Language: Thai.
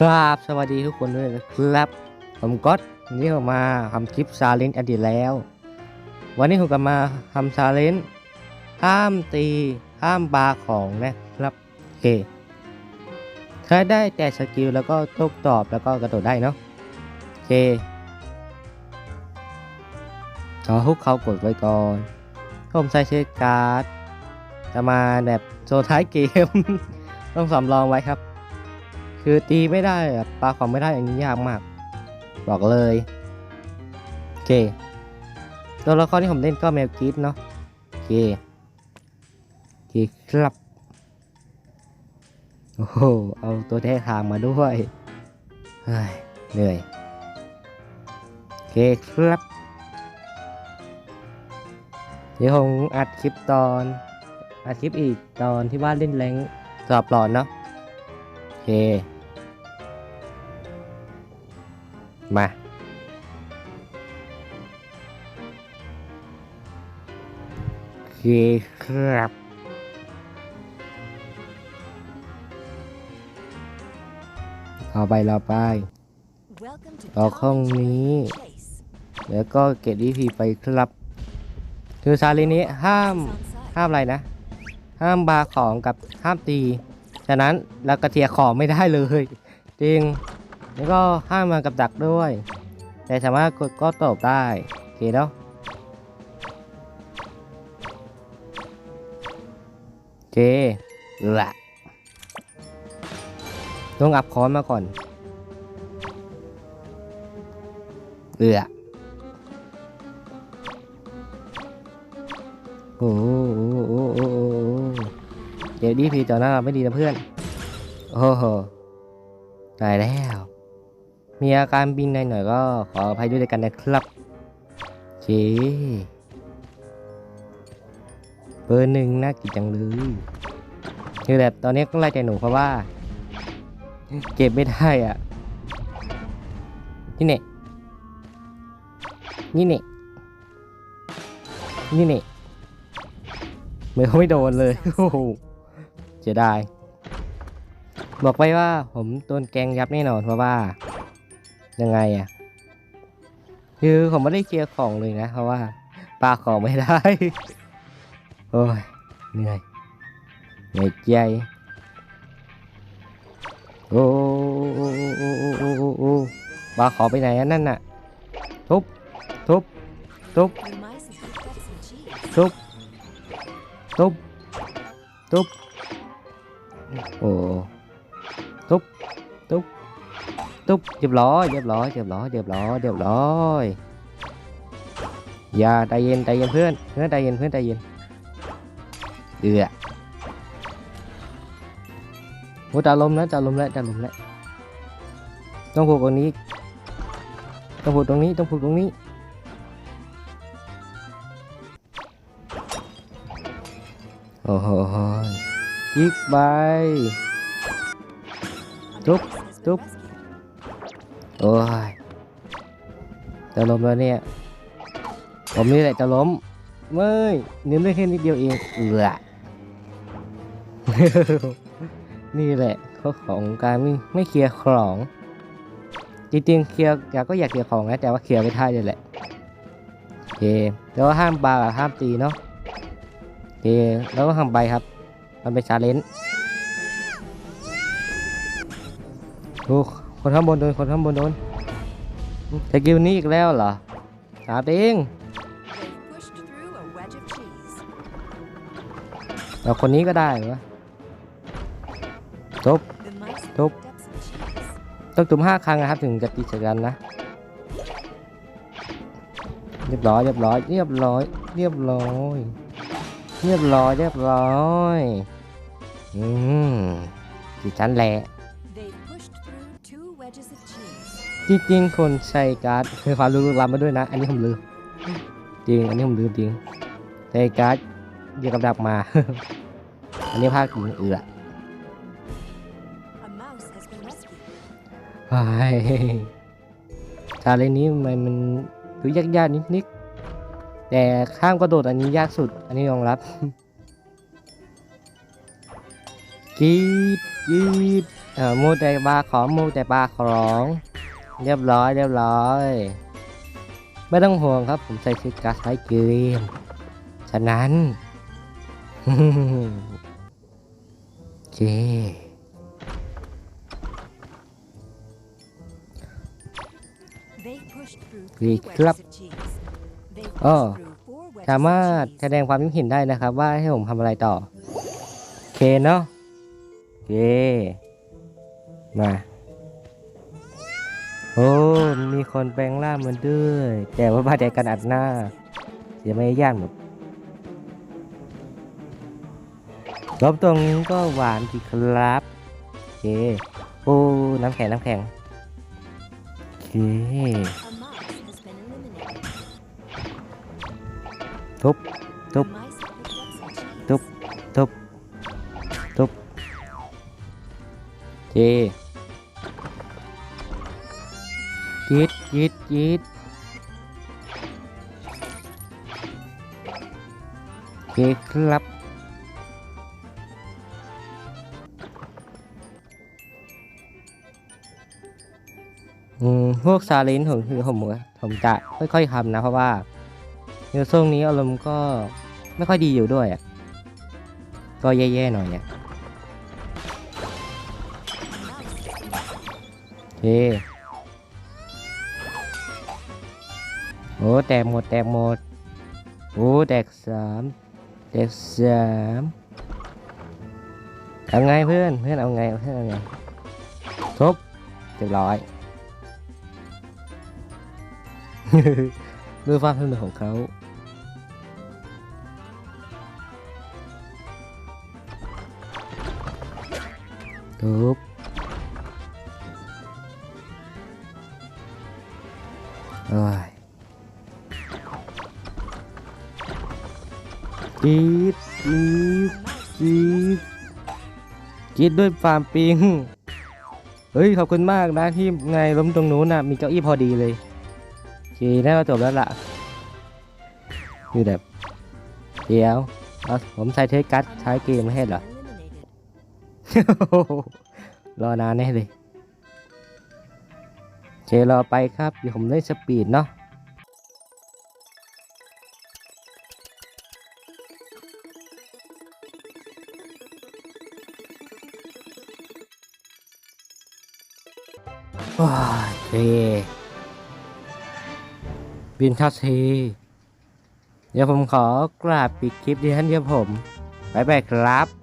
ครับสวัสดีทุกคนด้วยนะครับ ผมก๊อตวันนี้ผมมาทำคลิปซาเลนอดีตแล้ว วันนี้ผมก็มาทำซาเลนห้ามตีห้ามบาของนะครับโอเคใช้ได้แต่สกิลแล้วก็โต้ตอบแล้วก็กระโดดได้เนาะโอเคขอฮุกเขากดไว้ก่อนผมใช้เช็คการ์ดจะมาแบบโซท้ายเกม ต้องสำรองไว้ครับ คือตีไม่ได้อะปลาของไม่ได้อย่างนี้ยากมาก บอกเลยโอเคตัวละครที่ผมเล่นก็แมวกิฟเนาะโอเคโอเคครับโอ้โหเอาตัวแท้ทางมาด้วยเฮ้ยเหนื่อยโอเคครับเดี๋ยวผมอัดคลิปตอนอัดคลิปอีกตอนที่ว่าเล่นแรงสอบหลอนเนาะ มา โอเคครับ เอาไปเราไปต่อห้องนี้ แล้วก็เก็บดีพีไปครับ คือซาลีนี้ห้าม ห้ามอะไรนะ ห้ามบาร์ของกับห้ามตี ฉะนั้นเรากระเทียขอไม่ได้เลยจริงแล้วก็ห้ามมากับดักด้วย แต่สามารถกดก็ตบได้โอเคเนาะโอเคละต้องอัพคอนมาก่อนเอือโอ้ ยวดีพีต่อหน้าเราไม่ดีนะเพื่อน โอ้โหตายแล้ว มีอาการบินหน่อยๆก็ขออภัยด้วยกันนะครับเคเบอร์หนึ่งน่ากินจังเลยคือแบบตอนนี้ต้องไล่ใจหนูเพราะว่า เก็บไม่ได้อะ นี่เนี่ยนี่เนี่ยนี่เนี่ยมือเขาไม่โดนเลย โอ้โห เสียดาย บอกไปว่าผมโดนแกงยับแน่นอนเพราะว่า ยังไงอะคือผมไม่ได้เคลียร์ของเลยนะ เพราะว่าปลาของไม่ได้ โอ้ยเหนื่อยเหนื่อยใจโอ้ปลาขอไปไหนอะนั่นน่ะ ทุบ ทุบ ทุบ ทุบ ทุบ ทุบ โอ้ทุบทุบทุบเรียบร้อยเรียบร้อยเรียบร้อยเรียบร้อยเรียบร้อยอย่าใจเย็นใจเย็นเพื่อนเพื่อนใจเย็นเพื่อนใจเย็นเดือดโอ้จะลมแล้วจะลมแล้วจะลมแล้วต้องผูกตรงนี้ ต้องผูกตรงนี้ต้องผูกตรงนี้โอ้โห ยิกไปทุบทุบโอ้ยจะล้มแล้วเนี่ยผมนี่แหละจะล้มเมื่อยนิ้วได้แค่นิดเดียวเองเอือนี่แหละข้อของการไม่ไม่เคลียร์ของจริงๆเคลียร์อยากก็อยากเคลียร์ของนะแต่ว่าเคลียร์ไม่ได้เลยแหละโอเคแล้วก็ห้ามบากห้ามตีเนาะโอเคแล้วก็ทำไปครับ มันเป็นชาเลนจ์ดูคนข้างบนโดน คนข้างบนโดนสกิลนี้อีกแล้วเหรอสามเองเอาคนนี้ก็ได้เหรอจบทุบต้องจุ่มห้าครั้งนะครับ ถึงจะติดเสกันนะเรียบร้อยเรียบร้อยเรียบร้อยเรียบร้อย เรียบร้อยเรียบร้อยอืมดิฉันแหละ จริงๆ คนใช้การ์ดคือความรู้ลึกล้ำมาด้วยนะ อันนี้ผมลืมจริง อันนี้ผมลืมจริงใช้การ์ดเดียวกับดักมา อันนี้ภาคจริงเอือไปชาเลนนี้มันมันดูยากๆนิดๆ แต่ข้ามกระโดดอันนี้ยากสุด อันนี้ยอมรับกรีดกรีดเออมูแต่บาของมูแต่บาของ เรียบร้อยเรียบร้อย ไม่ต้องห่วงครับ ผมใส่ชุดการ์ดไซเกมฉะนั้นโอเคดีครับ อ้อสามารถแสดงความคิดเห็นได้นะครับ ว่าให้ผมทำอะไรต่อโอเคเนาะโอเคมาโอ้มีคนแปลงร่างมันด้วย แต่ว่าบาดแดกันอัดหน้าเสียไม่ยากหมดรอบตรงนี้ก็หวานดีครับโอเคโอ้น้ำแข็งน้ำแข็งโอเค ทุบทุบทุบทุบทุบเจยิดยิดยิดเคครับอืมพวกซาลินผมคือผมผมจะค่อยๆทำนะเพราะว่า ในช่วงนี้อารมณ์ก็ไม่ค่อยดีอยู่ด้วยอะ ก็แย่ๆหน่อยอะโอเคโอ้แตกหมดแตกหมด โอ้แตกสามแตกสามเอาไงเพื่อนเพื่อนเอาไงเพื่อนเอาไงทุบเรียบร้อยด้วยความสนุกของเขา ทุบโอ้ยจีดจีดจีดจีดด้วยฟาร์มปิง เฮ้ย ขอบคุณมากนะที่ไงล้มตรงนู้นน่ะมีเก้าอี้พอดีเลยโอเคน่าจะจบแล้วล่ะคือแบบ เดี๋ยวเอาผมใช้เทสกัสใช้เกมไม่ให้เหรอ รอนานแน่เลยโอเครอไปครับเดี๋ยวผมเล่นสปีดเนาะโอเคบินทัศทีเดี๋ยวผมขอกราบปิดคลิปดีท่านเดียวผม บ๊ายบายครับ